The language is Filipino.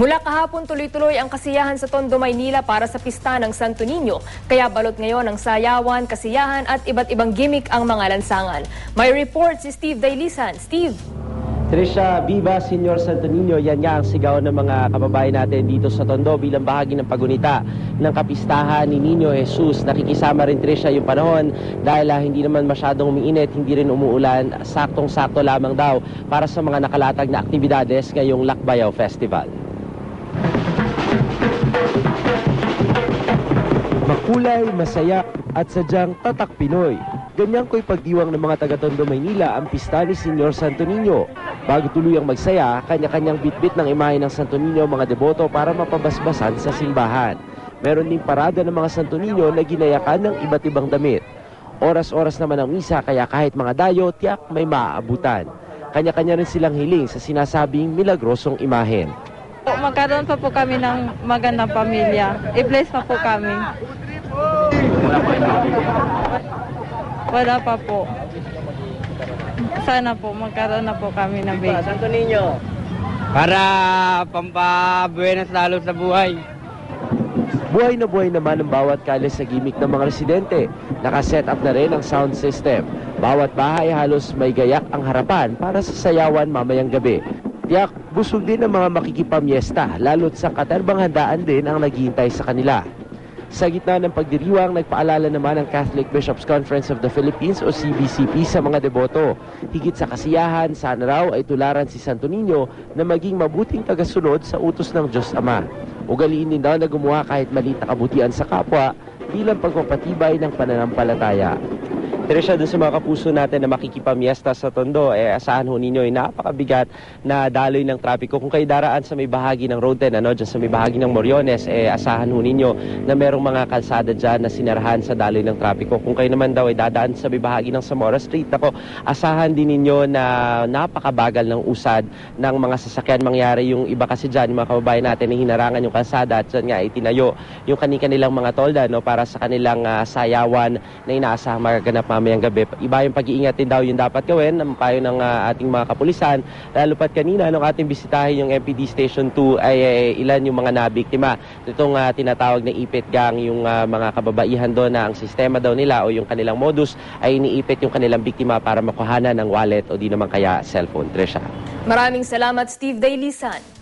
Mula kahapon tuloy-tuloy ang kasiyahan sa Tondo, Maynila para sa pista ng Santo Niño. Kaya balot ngayon ng sayawan, kasiyahan at iba't ibang gimmick ang mga lansangan. May report si Steve Dailisan. Steve! Trisha, Viva, Senyor Santo Niño, yan nga ang sigaw ng mga kababayan natin dito sa Tondo bilang bahagi ng pagunita ng kapistahan ni Niño Jesus. Nakikisama rin Trisha yung panahon dahil ah, hindi naman masyadong umiinit, hindi rin umuulan, saktong-sakto lamang daw para sa mga nakalatag na aktibidades ngayong Lakbayaw Festival. Makulay, masaya at sadyang tatak Pinoy. Ganyan ko'y pagdiwang ng mga taga-Tondo, Maynila ang pista ni Senyor Santo Niño. Bago tuluyang magsaya, kanya-kanyang bitbit ng imahe ng Santo Niño mga deboto para mapabasbasan sa simbahan. Meron din parada ng mga Santo Niño na ginayakan ng iba't ibang damit. Oras-oras naman ang misa kaya kahit mga dayo, tiyak may maaabutan. Kanya-kanya rin silang hiling sa sinasabing milagrosong imahen. Magkaroon pa po kami ng magandang pamilya. I-bless pa po kami. Wala pa po. Sana po magkaroon na po kami ng baby. Santo Niño, para pampabuenas lalo sa buhay. Buhay na buhay naman ang bawat kalye sa gimmick ng mga residente. Nakaset up na rin ang sound system. Bawat bahay halos may gayak ang harapan para sa sayawan mamayang gabi. Tiyak, busog din ang mga makikipamyesta, lalo't sa katerbang handaan din ang naghihintay sa kanila. Sa gitna ng pagdiriwang, nagpaalala naman ang Catholic Bishops Conference of the Philippines o CBCP sa mga deboto. Higit sa kasiyahan, sana raw ay tularan si Santo Niño na maging mabuting tagasunod sa utos ng Diyos Ama. Ugaliin din daw na gumawa kahit maliit na kabutihan sa kapwa bilang pagpapatibay ng pananampalataya. Teresya, dun sa mga kapuso natin na makikipamiesta sa Tondo, eh, asahan ho ninyo ay napakabigat na daloy ng trapiko. Kung kayo daraan sa may bahagi ng Road 10, ano, dyan sa may bahagi ng Moriones, eh, asahan ho ninyo na merong mga kalsada dyan na sinarahan sa daloy ng trapiko. Kung kayo naman daw ay dadaan sa may bahagi ng Zamora Street, ako, asahan din ninyo na napakabagal ng usad ng mga sasakyan mangyari. Yung iba kasi dyan, yung mga kababayan natin, na hinarangan yung kalsada at dyan nga itinayo yung kanilang mga tolda no, para sa kanilang ah, sayawan na inaasahang magaganap mamayang gabi. Iba yung pag-iingat din daw yung dapat gawin ng payo ng ah, ating mga kapulisan. Lalo pat kanina nung ating bisitahin yung MPD Station 2 ay, ay ilan yung mga nabiktima. Itong ah, tinatawag na ipit gang yung ah, mga kababaihan doon na ang sistema daw nila o yung kanilang modus ay iniipit yung kanilang biktima para makuhanan ng wallet o di naman kaya cellphone. Trisha. Maraming salamat Steve Dailisan.